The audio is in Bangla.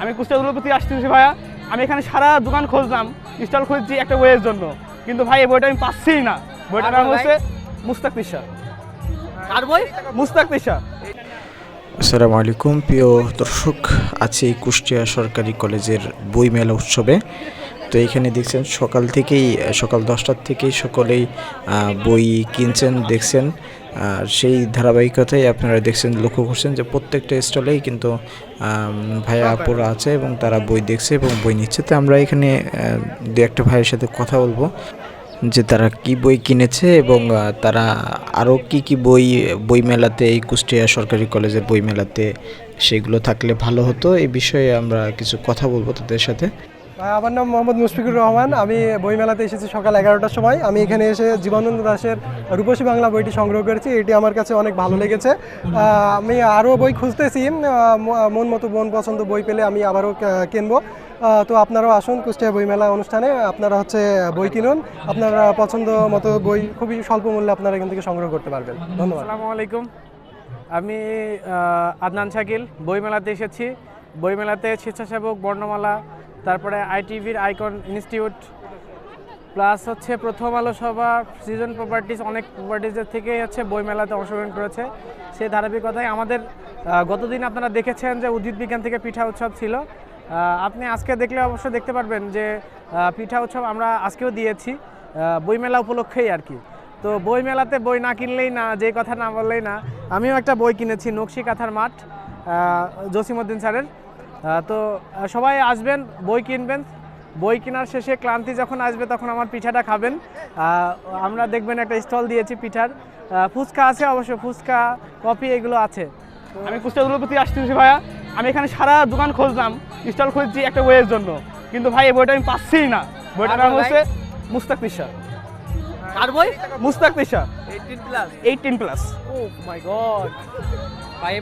আমি কুষ্টিয়া দুর্গাপতি আসতেছি ভাইয়া। আমি এখানে সারা দোকান খুঁজলাম স্টল খুঁজছি একটা বইয়ের জন্য। কিন্তু ভাই এই বইটা আমি পাচ্ছিই না। বইটার নাম হচ্ছে মুস্তাক তিশা আর বই? মুস্তাক তিশা আসসালামু আলাইকুম প্রিয় দর্শক আছি কুষ্টিয়া সরকারি কলেজের বই মেলা উৎসবে। তো এখানে দেখছেন সকাল থেকেই সকাল দশটার থেকেই সকলেই বই কিনছেন দেখছেন। আর সেই ধারাবাহিকতায় আপনারা দেখছেন, লক্ষ্য করছেন যে প্রত্যেকটা স্টলেই কিন্তু ভাইয়া আপুরা আছে এবং তারা বই দেখছে এবং বই নিচ্ছে। তো আমরা এখানে দু একটা ভাইয়ের সাথে কথা বলব যে তারা কি বই কিনেছে এবং তারা আরও কি কি বই বই মেলাতে, এই কুষ্টিয়া সরকারি কলেজের বই মেলাতে সেগুলো থাকলে ভালো হতো। এই বিষয়ে আমরা কিছু কথা বলব তাদের সাথে। আমার নাম মোহাম্মদ মুশফিকুর রহমান। আমি বইমেলাতে এসেছি সকাল এগারোটার সময়। আমি এখানে এসে জীবনানন্দ দাসের রূপসী বাংলা বইটি সংগ্রহ করেছি। এটি আমার কাছে অনেক ভালো লেগেছে। আমি আরও বই খুঁজতেছি। মন মতো মন পছন্দ বই পেলে আমি আবারও কিনবো। তো আপনারাও আসুন কুষ্টিয়া বইমেলা অনুষ্ঠানে। আপনারা হচ্ছে বই কিনুন। আপনারা পছন্দ মতো বই খুবই স্বল্প মূল্যে আপনারা এখান থেকে সংগ্রহ করতে পারবেন। ধন্যবাদ। আসসালামু আলাইকুম। আমি আদনান শাকিল। বইমেলাতে এসেছি। বইমেলাতে স্বেচ্ছাসেবক বর্ণমালা তারপরে আইটিভির আইকন ইনস্টিটিউট, প্লাস হচ্ছে প্রথম আলো সভা সিজন প্রপার্টিজ অনেক প্রপার্টিজের থেকে হচ্ছে বইমেলাতে অংশগ্রহণ করেছে। সেই ধারাবাহিকতায় আমাদের গতদিন আপনারা দেখেছেন যে উদ্ভিদ বিজ্ঞান থেকে পিঠা উৎসব ছিল। আপনি আজকে দেখলে অবশ্যই দেখতে পারবেন যে পিঠা উৎসব আমরা আজকেও দিয়েছি বইমেলা উপলক্ষেই আর কি। তো বই মেলাতে বই না কিনলেই না, যে কথা না বললেই না, আমিও একটা বই কিনেছি, নকশি কাঁথার মাঠ জসিমউদ্দিন স্যারের। তো সবাই আসবেন বই কিনবেন। বই কেনার শেষে ক্লান্তি যখন আসবে তখন আমার পিঠাটা খাবেন। আমরা দেখবেন একটা স্টল দিয়েছি পিঠার। ফুচকা আছে অবশ্য ফুচকা কফি এগুলো আছে। আমি কুষ্টিয়া প্রতি আসতেছি ভাইয়া আমি এখানে সারা দোকান খুঁজলাম স্টল খুঁজছি একটা বইয়ের জন্য। কিন্তু ভাই এই বইটা আমি পাচ্ছিই না। বইটার নাম হচ্ছে মুস্তাক তিশা আর বই? Mushtaq Tisha 18 plus eighteen plus oh my god ভাই